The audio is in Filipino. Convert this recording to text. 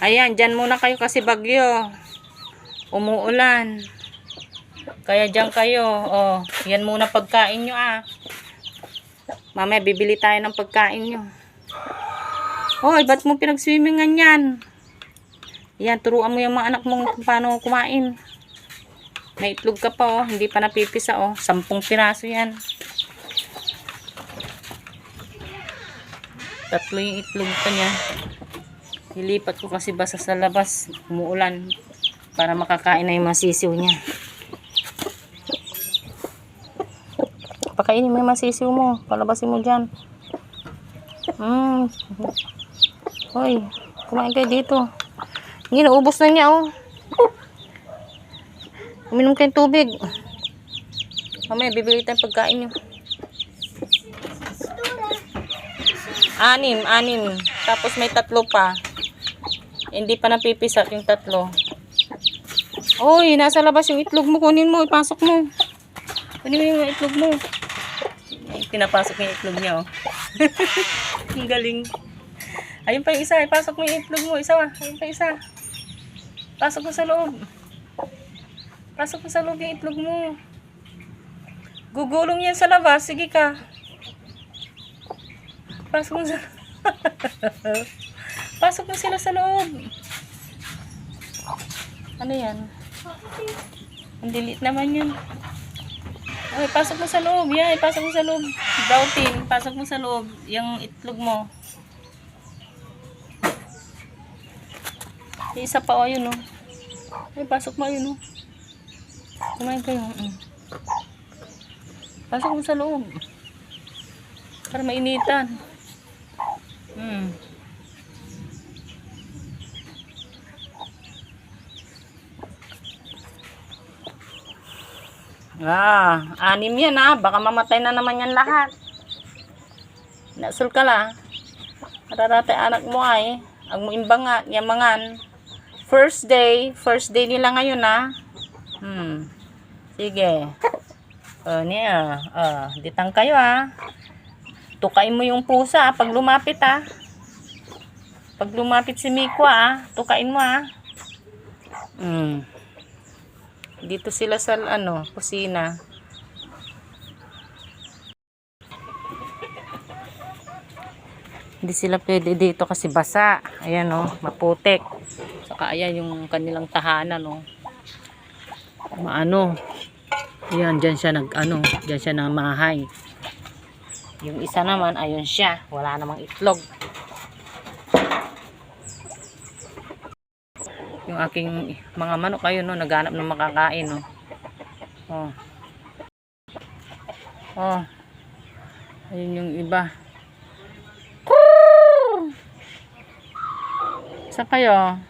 Ayan, dyan muna kayo kasi bagyo. Umuulan. Kaya dyan kayo. Oh, yan muna pagkain nyo ah. Mamaya bibili tayo ng pagkain nyo. Hoy, ba't mo pinagswimmingan yan? Yan, turuan mo yung mga anak mong paano kumain. May itlog ka pa oh, hindi pa napipisa oh. Sampung piraso yan. Tatlo yung itlog pa niya. Nilipat ko kasi basa sa labas. Umuulan. Para makakain na yung mga sisiw niya. Pakainin mo yung mga sisiw mo. Palabasin mo dyan. Hmm. Hoy, kumain kayo dito. Hindi, naubos na niya oh. Uminom kayong tubig. Mamaya, bibili tayong pagkain niyo. Anim, anim. Tapos may tatlo pa. Hindi pa napipisat yung tatlo. Uy, nasa labas yung itlog mo. Kunin mo, ipasok mo. Kunin mo yung itlog mo. Ay, pinapasok yung itlog niya, oh. Ang galing. Ayun pa yung isa. Ipasok mo yung itlog mo. Isa, ah. Ayun pa isa. Pasok mo sa loob. Pasok mo sa loob yung itlog mo. Gugulong yan sa labas. Sige ka. Pasok mo sa... Pasok mo sila sa loob. Ano yan? Ang dilit naman yun. Ay, pasok mo sa loob. Yan, pasok mo sa loob. Doughtin, pasok mo sa loob. Yung itlog mo. Isa pa, o, yun, o. Ay, pasok mo, yun, o. Kumain kayo. Mm. Pasok mo sa loob. Para mainitan. Hmm. Ah, anim yan ah. Baka mamatay na naman yan lahat. Nasul ka la. Mararate anak mo ay. Ang mo imbangat, yamangan. First day, first day nila ngayon ah. Hmm. Sige. Oh, niya. Oh, ditang kayo ah. Tukain mo yung pusa ah, pag lumapit ah. Pag lumapit si Miko ah, tukain mo ah. Hmm. Dito sila sa ano, kusina. Hindi sila pwede dito kasi basa. Ayan oh, maputik. Saka ayan yung kanilang tahanan oh. Maano. Ayan, dyan siya nag ano, dyan siya namahay. Yung isa naman, ayun siya. Wala namang itlog. Yung aking mga manok ayun no, naghanap ng makakain no. Oh. Oh. Ayun yung iba. Sa kayo?